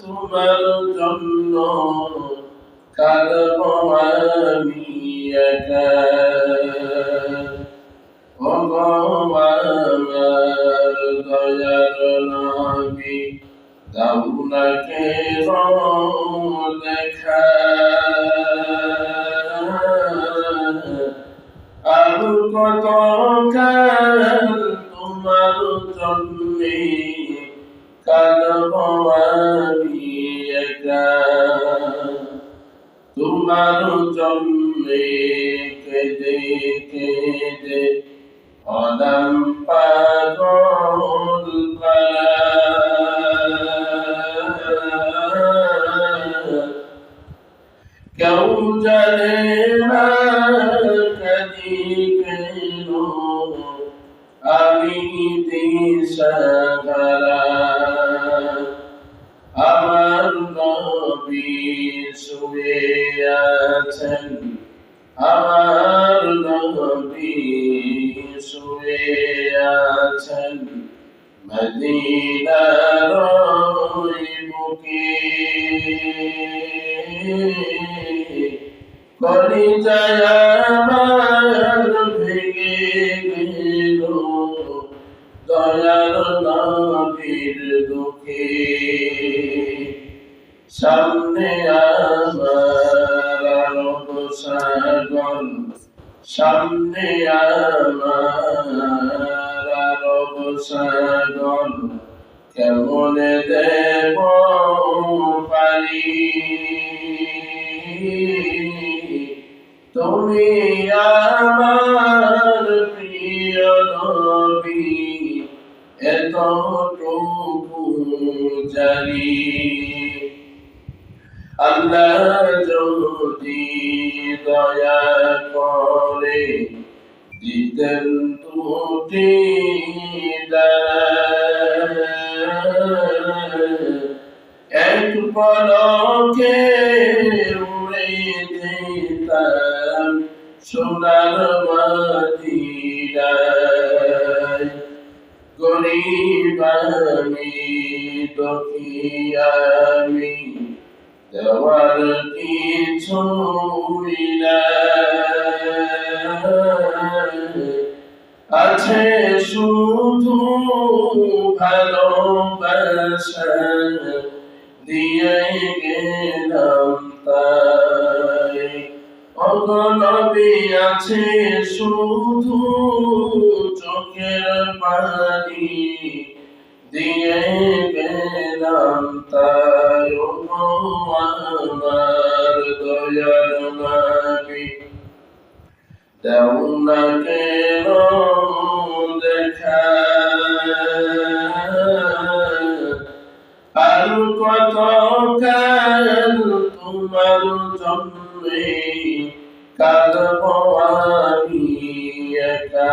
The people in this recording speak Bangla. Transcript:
তোমার জন্য কাঁদব আমি একা ভগবান দাউনাকে দেখা আর কত তোমার জন্যে কাঁদব আমি একা। তোমার জন্যে কেঁদে কেঁদে অদাম পাগল কেউ না কদি কেন আমি দিশাহারা আমার নবী শুয়ে আছেন। আমার নবী শুয়ে আছেন। মদিনার যায় আমার ভেঙে গেল দয়ার নবীর দুঃখে সামনে আমার সাগর সামনে আমার সাগর, কেমন দেব পারি? তুমি আমার প্রিয় নবী এতটুকু জানি আল্লাহ যদি দয়া করে দিতেন দুটি এক পলকে সোনার মাদিরায় গরিব আমি আমি দেওয়ার কিছু আছে শুধু ভালোবাসা দিয়ে গেলাম। অগনবী আছে শুধু চোখের পানি দিয়ে গেলাম তাই আমার দয়ার নবী দাও না কেন দেখা? আর কত কাল তোমার জন্মে কাঁদব আমি একা